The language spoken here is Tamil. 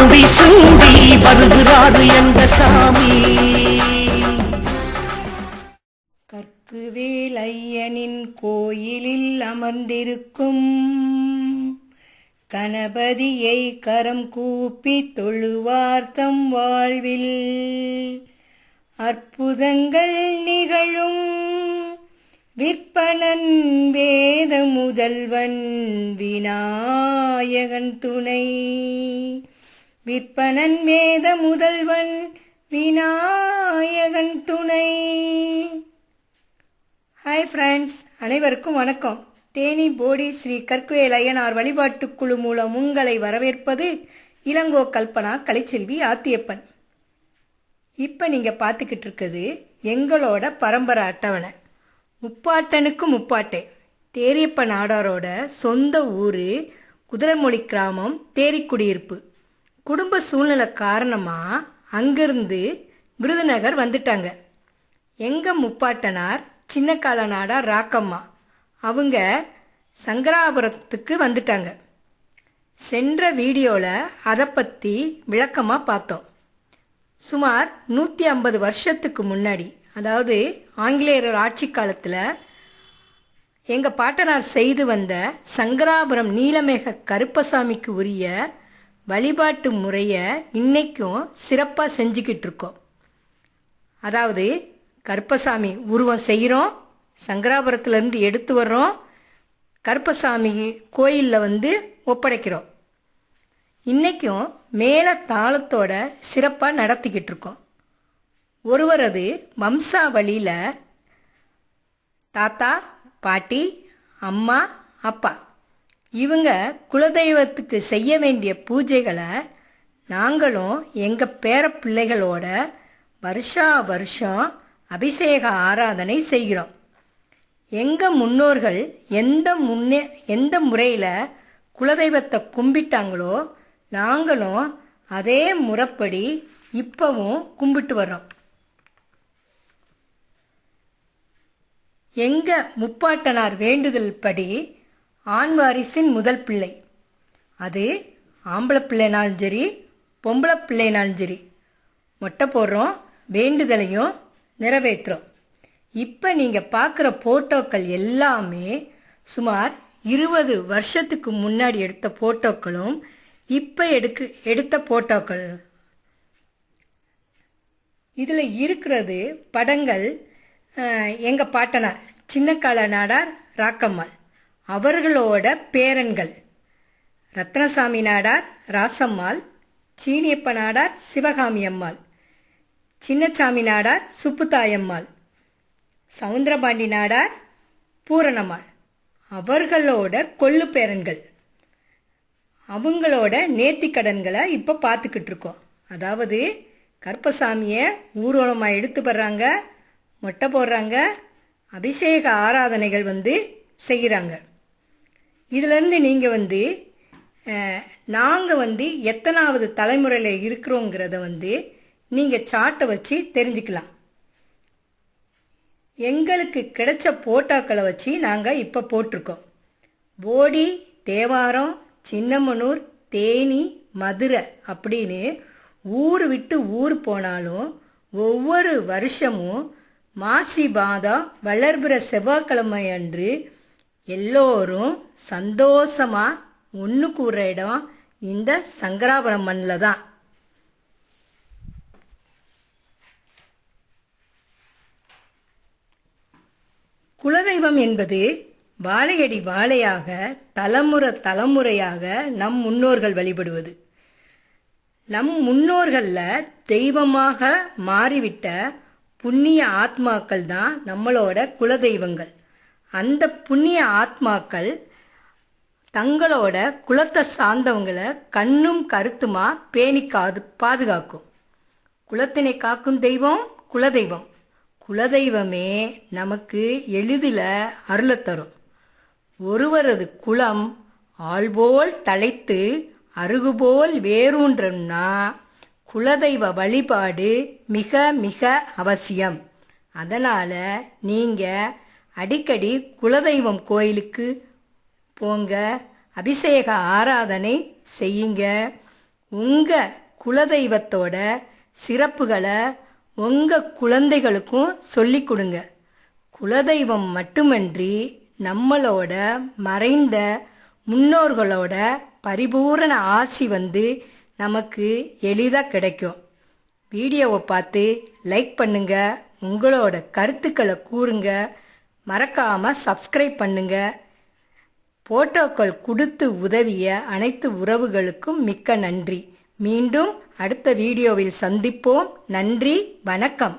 பச்சை முடி சூடி வருகிறாரு எந்த சாமி. கற்குவேல் ஐயனின் கோயிலில் அமர்ந்திருக்கும் கணபதியை கரம் கூப்பி தொழுவார்த்தம் வாழ்வில். அற்புதங்கள் நிகழும் விற்பனன் வேத முதல்வன் விநாயகன் துணை. விற்பனன் மேத முதல்வன் விநாயகன் துணை. ஹாய் ஃப்ரெண்ட்ஸ் அனைவருக்கும் வணக்கம். தேனி போடி ஸ்ரீ கற்குவேல் ஐயனார் வழிபாட்டுக் குழு மூலம் உங்களை வரவேற்பது இளங்கோ கல்பனா கலைச்செல்வி ஆத்தியப்பன். இப்போ நீங்கள் பார்த்துக்கிட்டு இருக்குது எங்களோட பரம்பரை அட்டவணை. முப்பாட்டனுக்கு முப்பாட்டை. தேரியப்ப நாடாரோட சொந்த ஊர் குதிரைமொழி கிராமம் தேரிக்குடியிருப்பு. குடும்ப சூழ்நிலை காரணமாக அங்கிருந்து விருதுநகர் வந்துட்டாங்க. எங்கள் முப்பாட்டனார் சின்ன கால நாடா ராக்கம்மா. அவங்க சங்கராபுரத்துக்கு வந்துட்டாங்க. சென்ற வீடியோவில் அதை பற்றி விளக்கமாக பார்த்தோம். சுமார் நூற்றி ஐம்பது வருஷத்துக்கு முன்னாடி அதாவது ஆங்கிலேயர் ஆட்சி காலத்தில் எங்கள் பாட்டனார் செய்து வந்த சங்கராபுரம் நீலமேக கருப்பசாமிக்கு உரிய வழிபாட்டு முறையை இன்றைக்கும் சிறப்பாக செஞ்சுக்கிட்டு இருக்கோம் அதாவது கருப்பசாமி உருவம் செய்கிறோம் சங்கராபுரத்துலேருந்து எடுத்து வர்றோம் கருப்பசாமி கோயிலில் வந்து ஒப்படைக்கிறோம். இன்றைக்கும் மேலே தாளத்தோட சிறப்பாக நடத்திக்கிட்டு இருக்கோம் ஒருவரது வம்சாவளியில் தாத்தா பாட்டி அம்மா அப்பா. இவங்க குலதெய்வத்துக்கு செய்ய வேண்டிய பூஜைகளை நாங்களும் எங்கள் பேர பிள்ளைகளோட வருஷா வருஷம் அபிஷேக ஆராதனை செய்கிறோம். எங்கள் முன்னோர்கள் எந்த முன்னே எந்த முறையில் குலதெய்வத்தை கும்பிட்டாங்களோ நாங்களும் அதே முறைப்படி இப்போவும் கும்பிட்டு வர்றோம். எங்கள் முப்பாட்டனார் வேண்டுதல் படி ஆண் வாரிசின் முதல் பிள்ளை. அது ஆம்பளை பிள்ளைனாலும் சரி பொம்பளை பிள்ளைனாலும் சரி மொட்டை போடுறோம் வேண்டுதலையும் நிறைவேற்றுறோம். இப்போ நீங்கள் பார்க்குற ஃபோட்டோக்கள் எல்லாமே சுமார் இருபது வருஷத்துக்கு முன்னாடி எடுத்த ஃபோட்டோக்களும் இப்போ எடுக்கு எடுத்த ஃபோட்டோக்கள் இதில் இருக்கிறது படங்கள் எங்கள் பாட்டனார் சின்னக்கால நாடார் ராக்கம்மாள். அவர்களோட பேரன்கள். ரத்னசாமி நாடார் ராசம்மாள் சீனியப்ப நாடார் சிவகாமி அம்மாள். சின்னசாமி நாடார் சுப்புத்தாயம்மாள் சவுந்தரபாண்டி நாடார் பூரணம்மாள். அவர்களோட கொள்ளு பேரன்கள். அவங்களோட நேர்த்திக்கடன்களை இப்போ பார்த்துக்கிட்டு இருக்கோம். அதாவது கற்பசாமியை ஊர்வலமாக எடுத்து போடுறாங்க மொட்டை போடுறாங்க அபிஷேக ஆராதனைகள் வந்து செய்கிறாங்க இதிலேருந்து நீங்கள் வந்து நாங்கள் வந்து எத்தனாவது தலைமுறையில் இருக்கிறோங்கிறத வந்து நீங்கள் சார்ட்டை வச்சு தெரிஞ்சுக்கலாம். எங்களுக்கு கிடைச்ச போட்டோக்களை வச்சு நாங்கள் இப்போ போட்டிருக்கோம். போடி தேவாரம் சின்னமனூர் தேனி மதுரை அப்படின்னு ஊர் விட்டு ஊர் போனாலும் ஒவ்வொரு வருஷமும் மாசி மாதம் வளர்பிற செவ்வாய்க்கிழமை அன்று எல்லோரும் சந்தோஷமாக ஒன்று கூற இடம் இந்த சங்கராபுரம் மண்ணில் தான். குலதெய்வம் என்பது வாழையடி வாழையாக தலைமுறை தலைமுறையாக நம் முன்னோர்கள் வழிபடுவது. நம் முன்னோர்களில் தெய்வமாக மாறிவிட்ட புண்ணிய ஆத்மாக்கள் தான் நம்மளோட குலதெய்வங்கள். அந்த புண்ணிய ஆத்மாக்கள் தங்களோட குலத்தை சார்ந்தவங்களை கண்ணும் கருத்துமா பேணி காது பாதுகாக்கும். குலத்தினை காக்கும் தெய்வம் குலதெய்வம். குலதெய்வமே நமக்கு எளிதில் அருளை தரும். ஒருவரது குலம் ஆள்போல் தலைத்து அருகுபோல் வேரூன்றம்னா குலதெய்வ வழிபாடு மிக மிக அவசியம். அதனால் நீங்கள் அடிக்கடி குலதெய்வம் கோயிலுக்கு போங்க அபிஷேக ஆராதனை செய்யுங்க. உங்கள் குலதெய்வத்தோட சிறப்புகளை உங்கள் குழந்தைகளுக்கும் சொல்லி கொடுங்க. குலதெய்வம் மட்டுமன்றி நம்மளோட மறைந்த முன்னோர்களோட பரிபூரண ஆசி வந்து நமக்கு எளிதாக கிடைக்கும். வீடியோவை பார்த்து லைக் பண்ணுங்கள் உங்களோட கருத்துக்களை கூறுங்க. மறக்காம சப்ஸ்கிரைப் பண்ணுங்க. போட்டோக்கள் கொடுத்து உதவிய அனைத்து உறவுகளுக்கும் மிக்க நன்றி. மீண்டும் அடுத்த வீடியோவில் சந்திப்போம். நன்றி வணக்கம்.